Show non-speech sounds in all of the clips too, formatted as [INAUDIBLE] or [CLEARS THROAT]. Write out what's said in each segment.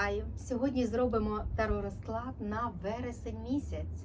Вітаю! Сьогодні зробимо таро розклад на вересень місяць.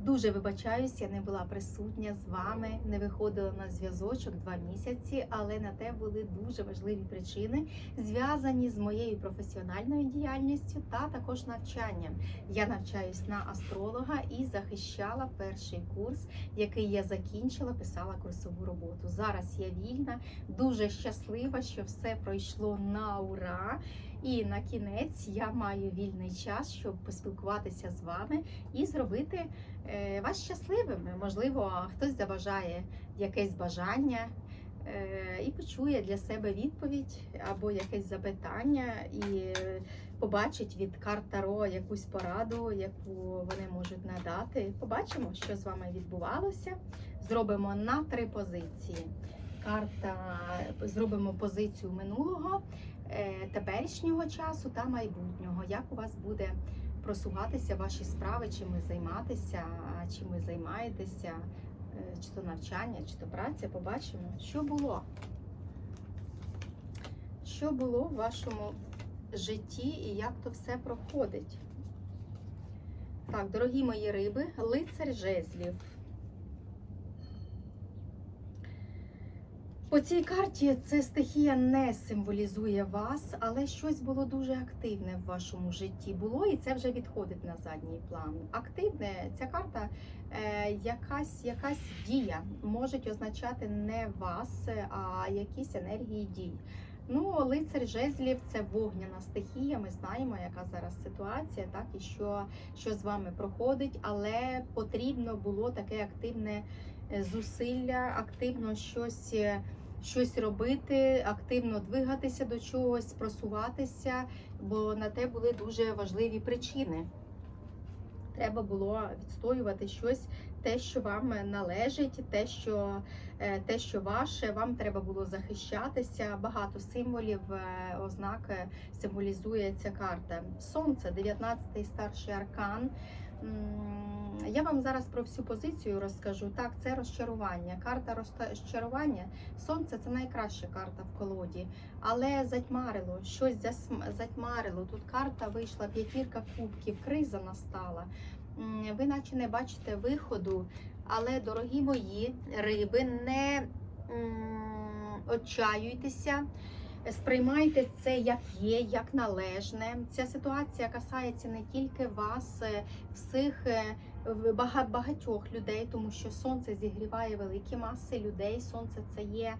Дуже вибачаюсь, я не була присутня з вами, не виходила на зв'язочок два місяці, але на те були дуже важливі причини, зв'язані з моєю професіональною діяльністю та також навчанням. Я навчаюсь на астролога і захищала перший курс, який я закінчила, писала курсову роботу. Зараз я вільна, дуже щаслива, що все пройшло на ура. І на кінець я маю вільний час, щоб поспілкуватися з вами і зробити е, вас щасливими. Можливо, хтось забажає якесь бажання е, і почує для себе відповідь або якесь запитання, і побачить від карт Таро якусь пораду, яку вони можуть надати. Побачимо, що з вами відбувалося. Зробимо на три позиції. Карта зробимо позицію минулого теперішнього часу та майбутнього. Як у вас буде просуватися ваші справи, чим ви займатися, чим ви займаєтеся, е, чи то навчання, чи то праця, побачимо, що було. Що було в вашому житті і як то все проходить? Так, дорогі мої риби, лицар жезлів. По цій карті це стихія не символізує вас, але щось було дуже активне в вашому житті було, і це вже відходить на задній план. Активне ця карта е, якась, якась дія може означати не вас, а якісь енергії дій. Ну, лицар жезлів це вогняна стихія. Ми знаємо, яка зараз ситуація, так і що, що з вами проходить, але потрібно було таке активне е, зусилля, активно щось. Щось робити, активно двигатися до чогось, просуватися, бо на те були дуже важливі причини. Треба було відстоювати щось, те, що вам належить, те, що, е, те, що ваше, вам треба було захищатися. Багато символів, е, ознак символізує ця карта. Сонце, 19-й старший аркан. Я вам зараз про всю позицію розкажу. Так, це розчарування. Карта розчарування. Сонце це найкраща карта в колоді, але затьмарило, щось затьмарило. Тут карта вийшла, п'ятірка кубків, криза настала. Ви наче не бачите виходу, але, дорогі мої риби, не м, отчаюйтеся. Сприймайте це як є, як належне. Ця ситуація касається не тільки вас, е, всіх е, багатьох людей, тому що сонце зігріває великі маси людей. Сонце це є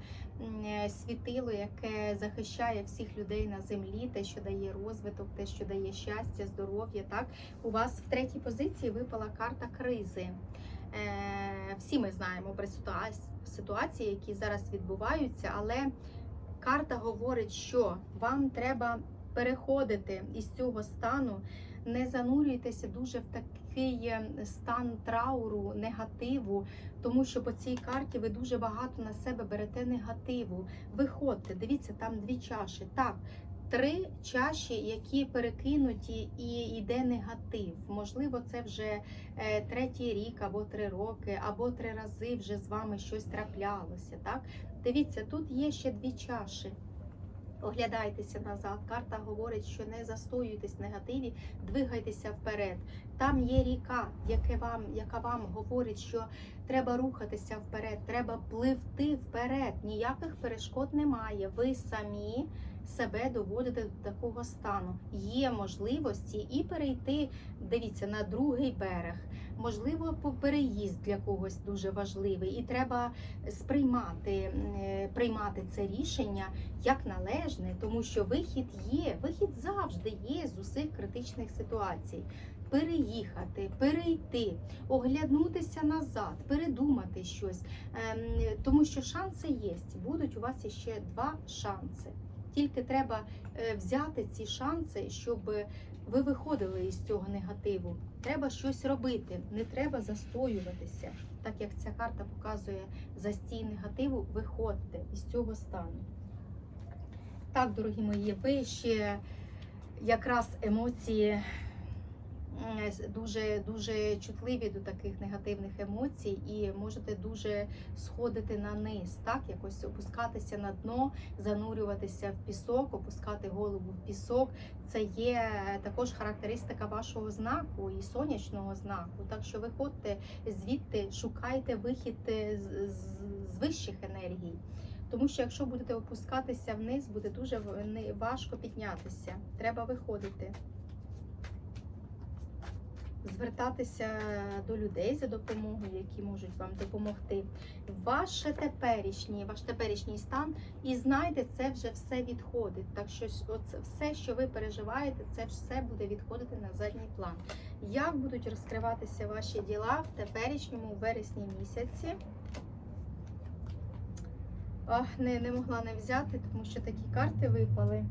е, світило, яке захищає всіх людей на землі, те, що дає розвиток, те, що дає щастя, здоров'я. Так у вас в третій позиції випала карта кризи. Всі ми знаємо про ситуації, які зараз відбуваються, але карта говорить, що вам треба переходити із цього стану, не занурюйтеся дуже в такий е, стан трауру, негативу, тому що по цій карті ви дуже багато на себе берете негативу. Виходьте, дивіться, там дві чаші. Так. Три чаші, які перекинуті, і йде негатив. Можливо, це вже е, третій рік або три роки, або три рази вже з вами щось траплялося. Так, дивіться, тут є ще дві чаші. Оглядайтеся назад. Карта говорить, що не застоюйтесь в негативі, двигайтеся вперед. Там є ріка, яке вам, яка вам говорить, що треба рухатися вперед, треба пливти вперед. Ніяких перешкод немає. Ви самі себе доводите до такого стану. Є можливості і перейти, дивіться, на другий берег. Можливо, переїзд для когось дуже важливий, і треба сприймати, е, приймати це рішення як належне, тому що вихід є, вихід завжди є з усіх критичних ситуацій. Переїхати, перейти, оглянутися назад, передумати щось, Ем, тому що шанси є. Будуть у вас ще два шанси. Тільки треба е, взяти ці шанси, щоб ви виходили із цього негативу. Треба щось робити, не треба застоюватися. Так як ця карта показує застій негативу, виходьте із цього стану. Так, дорогі мої, ви ще якраз емоції дуже дуже чутливі до таких негативних емоцій і можете дуже сходити на низ, так якось опускатися на дно, занурюватися в пісок, опускати голову в пісок. Це є також характеристика вашого знаку і сонячного знаку. Так що виходьте звідти, шукайте вихід е, з, вищих енергій. Тому що якщо будете опускатися вниз, буде дуже важко піднятися. Треба виходити. Звертатися до людей за допомогою, які можуть вам допомогти. Ваше теперішнє, ваш теперішній стан, і знайте, це вже все відходить. Так що оце все, що ви переживаєте, це все буде відходити на задній план. Як будуть розкриватися ваші діла в теперішньому вересні місяці? Ах, не, не могла не взяти, тому що такі карти випали.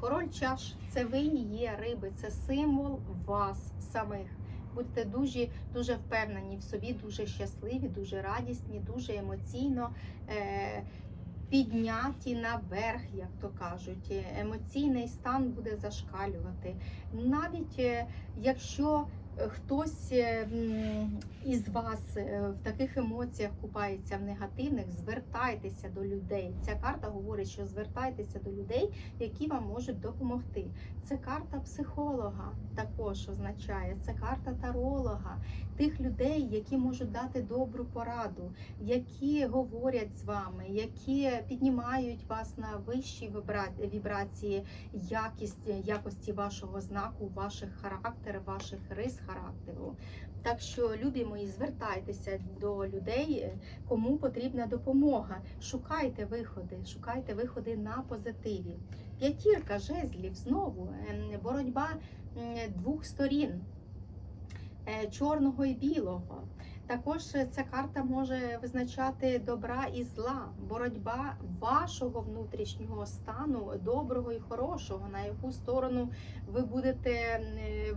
Король чаш це ви є риби, це символ вас самих. Будьте дуже, дуже впевнені в собі, дуже щасливі, дуже радісні, дуже емоційно е, підняті наверх, як то кажуть. Емоційний стан буде зашкалювати. Навіть е, якщо хтось е, із вас е, в таких емоціях купається в негативних, звертайтеся до людей. Ця карта говорить, що звертайтеся до людей, які вам можуть допомогти. Це карта психолога також означає, це карта таролога, тих людей, які можуть дати добру пораду, які говорять з вами, які піднімають вас на вищі вібрації якість, якості вашого знаку, ваших характер, ваших рис характеру. Так що, любі мої, звертайтеся до людей, кому потрібна допомога. Шукайте виходи, шукайте виходи на позитиві. П'ятірка жезлів знову ем, боротьба двох сторін е, чорного і білого. Також ця карта може визначати добра і зла, боротьба вашого внутрішнього стану, доброго і хорошого, на яку сторону ви будете,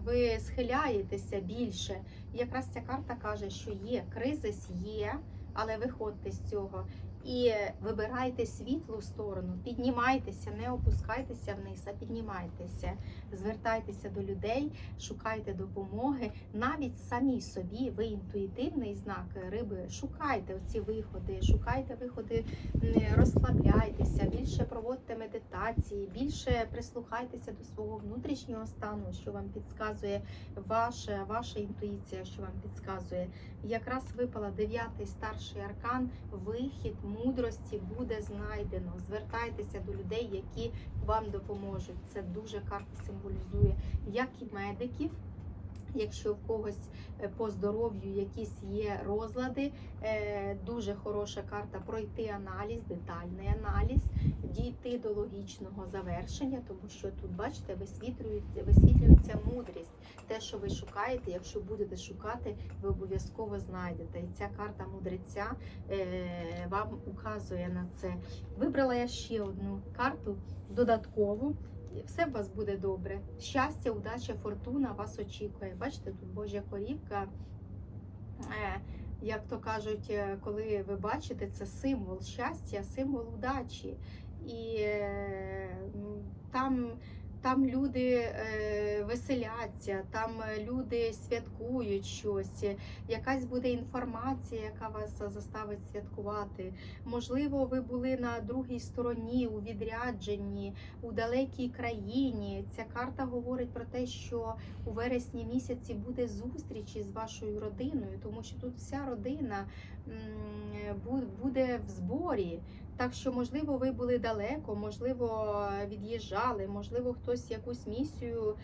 ви схиляєтеся більше. І якраз ця карта каже, що є кризис, є, але виходьте з цього. І вибирайте світлу сторону, піднімайтеся, не опускайтеся вниз, а піднімайтеся, звертайтеся до людей, шукайте допомоги, навіть самі собі, ви інтуїтивний знак риби, шукайте ці виходи, шукайте виходи, розслабляйтеся, більше проводьте медитації, більше прислухайтеся до свого внутрішнього стану, що вам підказує ваша, ваша інтуїція, що вам підказує. Якраз випала дев'ятий старший аркан, вихід мудрості буде знайдено. Звертайтеся до людей, які вам допоможуть. Це дуже карта символізує як і медиків. Якщо в когось е, по здоров'ю якісь є розлади, е, дуже хороша карта пройти аналіз, детальний аналіз, дійти до логічного завершення, тому що тут, бачите, висвітлюється, висвітлюється мудрість. Те, що ви шукаєте, якщо будете шукати, ви обов'язково знайдете. І ця карта мудреця е, вам указує на це. Вибрала я ще одну карту додаткову. Все у вас буде добре. Щастя, удача, фортуна вас очікує. Бачите, тут Божа корівка. Е, Як то кажуть, е, коли ви бачите, це символ щастя, символ удачі. І е, там, там люди е, веселяться, там е, люди святкують щось, е, якась буде інформація, яка вас заставить святкувати. Можливо, ви були на другій стороні у відрядженні у далекій країні. Ця карта говорить про те, що у вересні місяці буде зустріч із вашою родиною, тому що тут вся родина буде в зборі. Так що, можливо, ви були далеко, можливо, від'їжджали, можливо, хтось якусь місію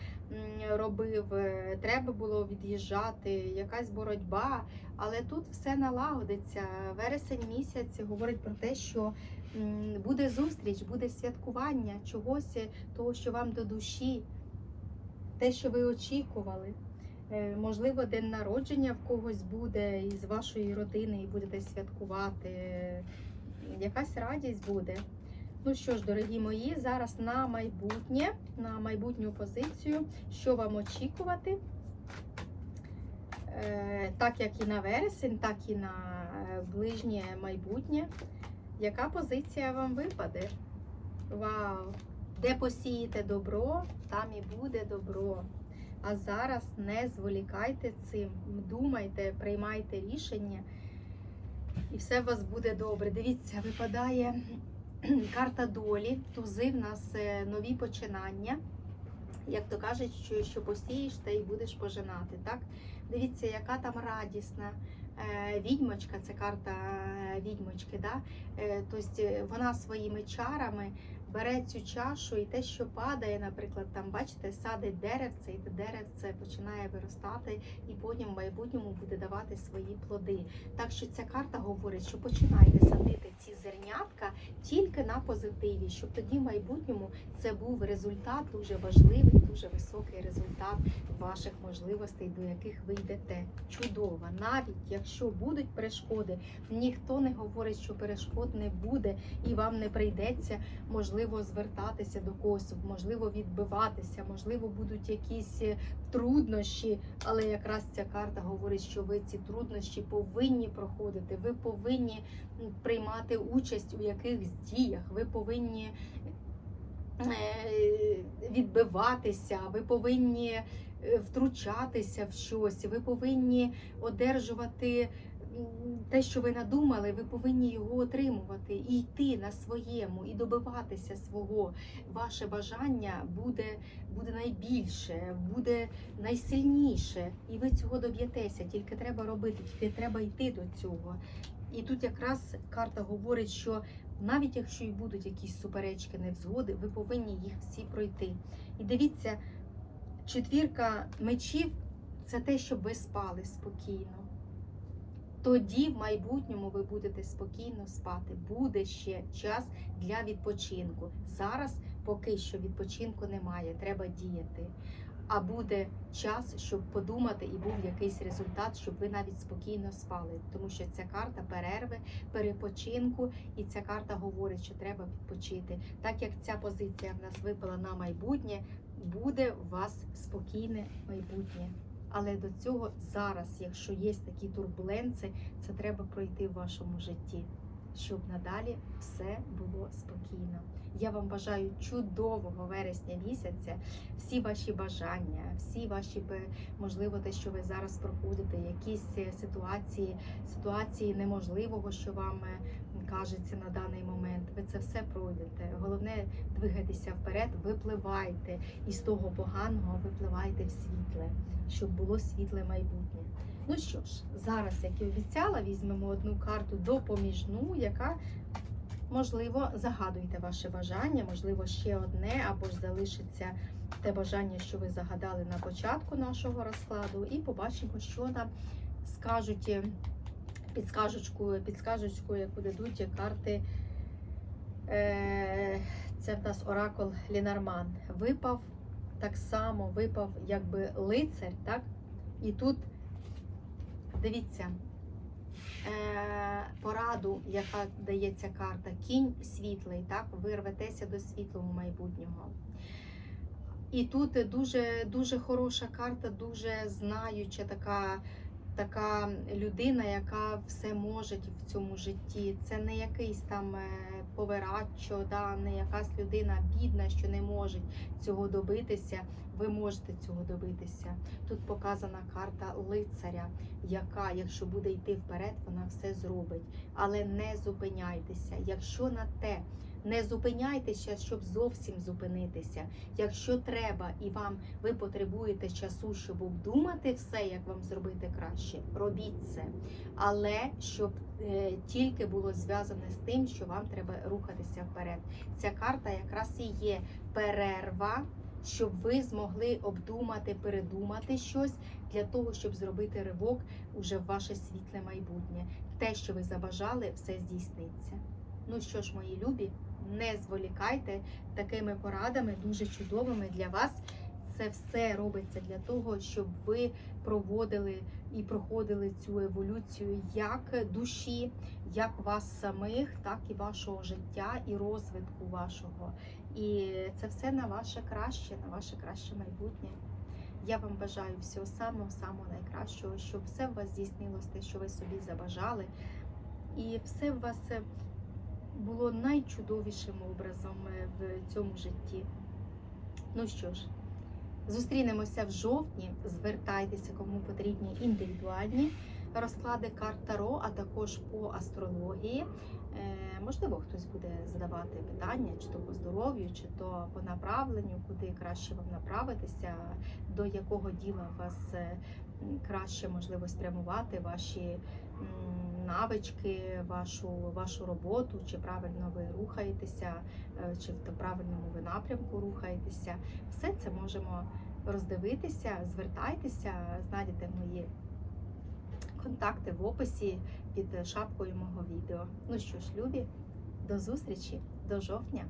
робив, е, треба було від'їжджати, якась боротьба. Але тут все налагодиться. Вересень місяць говорить про те, що буде зустріч, буде святкування чогось, е, того, що вам до душі, те, що ви очікували. Е, Можливо, день народження в когось буде із вашої родини і будете святкувати. Якась радість буде. Ну що ж, дорогі мої, зараз на майбутнє, на майбутню позицію, що вам очікувати, Е, так як і на вересень, так і на е, ближнє майбутнє. Яка позиція вам випаде? Вау! Де посієте добро, там і буде добро. А зараз не зволікайте цим, думайте, приймайте рішення, і все у вас буде добре. Дивіться, випадає [CLEARS THROAT] карта долі, тузи в нас е, нові починання. Як то кажуть, що, що посієш, та й будеш пожинати. Так? Дивіться, яка там радісна. Е, Відьмочка, це карта е, відьмочки. Да? Тобто вона своїми чарами бере цю чашу і те, що падає, наприклад, там, бачите, садить деревце, і те деревце починає виростати, і потім в майбутньому буде давати свої плоди. Так що ця карта говорить, що починайте садити ці зернятка тільки на позитиві, щоб тоді в майбутньому це був результат дуже важливий, дуже високий результат ваших можливостей, до яких ви йдете. Чудово, навіть якщо будуть перешкоди, ніхто не говорить, що перешкод не буде, і вам не прийдеться можливо звертатися до когось, можливо, відбиватися, можливо, будуть якісь е, труднощі, але якраз ця карта говорить, що ви ці труднощі повинні проходити. Ви повинні приймати участь у якихось діях, ви повинні е, відбиватися, ви повинні е, втручатися в щось, ви повинні одержувати те, що ви надумали, ви повинні його отримувати і йти на своєму, і добиватися свого. Ваше бажання буде, буде найбільше, буде найсильніше, і ви цього доб'єтеся. Тільки треба робити, тільки треба йти до цього. І тут якраз карта говорить, що навіть якщо і будуть якісь суперечки, невзгоди, ви повинні їх всі пройти. І дивіться, четвірка мечів це те, щоб ви спали спокійно. Тоді в майбутньому ви будете спокійно спати. Буде ще час для відпочинку. Зараз поки що відпочинку немає, треба діяти. А буде час, щоб подумати, і був якийсь результат, щоб ви навіть спокійно спали. Тому що ця карта перерви, перепочинку, і ця карта говорить, що треба відпочити. Так як ця позиція в нас випала на майбутнє, буде у вас спокійне майбутнє. Але до цього зараз, якщо є такі турбуленції, це треба пройти в вашому житті, щоб надалі все було спокійно. Я вам бажаю чудового вересня місяця, всі ваші бажання, всі ваші можливо, те, що ви зараз проходите, якісь е, ситуації, ситуації неможливого, що вам е, кажеться на даний момент. Ви це все пройдете. Головне двигайтеся вперед, випливайте із того поганого, випливайте в світле, щоб було світле майбутнє. Ну що ж, зараз, як і обіцяла, візьмемо одну карту допоміжну, яка можливо загадуйте ваше бажання, можливо, ще одне, або ж залишиться те бажання, що ви загадали на початку нашого розкладу, і побачимо, що нам скажуть підсказочкою, підсказочкою, яку дадуть карти. Е, Це в нас оракул Лінарман. Випав так само, випав якби лицар, так? І тут дивіться е, пораду, яка дає ця карта. Кінь світлий, так? Ви рветеся до світлого майбутнього. І тут дуже, дуже хороша карта, дуже знаюча така, така людина, яка все може в цьому житті. Це не якийсь там е, повераччо, да, не якась людина бідна, що не може цього добитися. Ви можете цього добитися. Тут показана карта лицаря, яка, якщо буде йти вперед, вона все зробить. Але не зупиняйтеся. Якщо на те не зупиняйтеся, щоб зовсім зупинитися. Якщо треба і вам ви потребуєте часу, щоб обдумати все, як вам зробити краще, робіть це. Але щоб е, тільки було зв'язане з тим, що вам треба рухатися вперед. Ця карта якраз і є перерва, щоб ви змогли обдумати, передумати щось для того, щоб зробити ривок уже в ваше світле майбутнє. Те, що ви забажали, все здійсниться. Ну що ж, мої любі, не зволікайте такими порадами, дуже чудовими для вас. Це все робиться для того, щоб ви проводили і проходили цю еволюцію як душі, як вас самих, так і вашого життя і розвитку вашого. І це все на ваше краще, на ваше краще майбутнє. Я вам бажаю всього самого самого найкращого, щоб все в вас здійснилось те, що ви собі забажали, і все в вас е, було найчудовішим образом е, в цьому житті. Ну що ж, Зустрінемося в жовтні. Звертайтеся, кому потрібні індивідуальні розклади карт Таро, а також по астрології. Е, Можливо, хтось буде задавати питання, чи то по здоров'ю, чи то по направленню, куди краще вам направитися, до якого діла вас е, краще можливо спрямувати ваші навички, вашу, вашу роботу, чи правильно ви рухаєтеся, е, чи в правильному ви напрямку рухаєтеся. Все це можемо роздивитися, звертайтеся, знайдете мої контакти в описі під шапкою мого відео. Ну що ж, любі, до зустрічі, до жовтня.